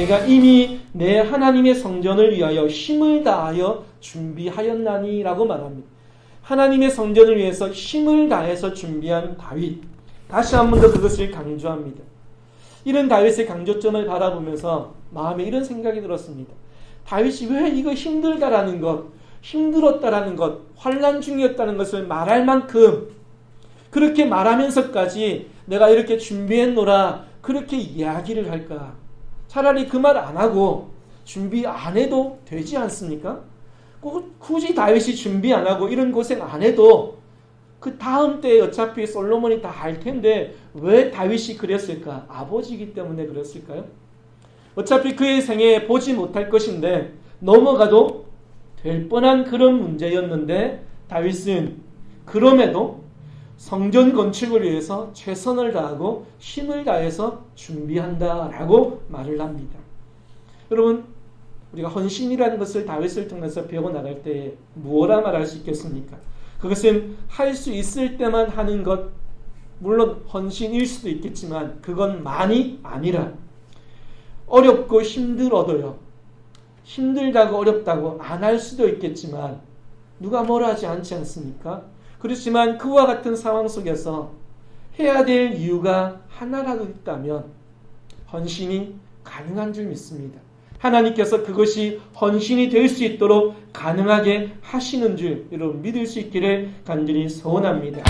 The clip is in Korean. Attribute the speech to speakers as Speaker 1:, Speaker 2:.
Speaker 1: 내가 이미 내 하나님의 성전을 위하여 힘을 다하여 준비하였나니라고 말합니다. 하나님의 성전을 위해서 힘을 다해서 준비한 다윗. 다시 한 번 더 그것을 강조합니다. 이런 다윗의 강조점을 바라보면서 마음에 이런 생각이 들었습니다. 다윗이 왜 이거 힘들다라는 것, 힘들었다라는 것, 환란 중이었다는 것을 말할 만큼 그렇게 말하면서까지 내가 이렇게 준비했노라 그렇게 이야기를 할까? 차라리 그 말 안 하고 준비 안 해도 되지 않습니까? 꼭 굳이 다윗이 준비 안 하고 이런 고생 안 해도 그 다음 때에 어차피 솔로몬이 다 할 텐데 왜 다윗이 그랬을까? 아버지이기 때문에 그랬을까요? 어차피 그의 생에 보지 못할 것인데 넘어가도 될 뻔한 그런 문제였는데 다윗은 그럼에도 성전 건축을 위해서 최선을 다하고 힘을 다해서 준비한다라고 말을 합니다. 여러분 우리가 헌신이라는 것을 다윗을 통해서 배워 나갈 때 무엇라 말할 수 있겠습니까? 그것은 할 수 있을 때만 하는 것 물론 헌신일 수도 있겠지만 그건 많이 아니라 어렵고 힘들어도요. 힘들다고 어렵다고 안 할 수도 있겠지만 누가 뭐라 하지 않지 않습니까? 그렇지만 그와 같은 상황 속에서 해야 될 이유가 하나라도 있다면 헌신이 가능한 줄 믿습니다. 하나님께서 그것이 헌신이 될 수 있도록 가능하게 하시는 줄 여러분 믿을 수 있기를 간절히 소원합니다.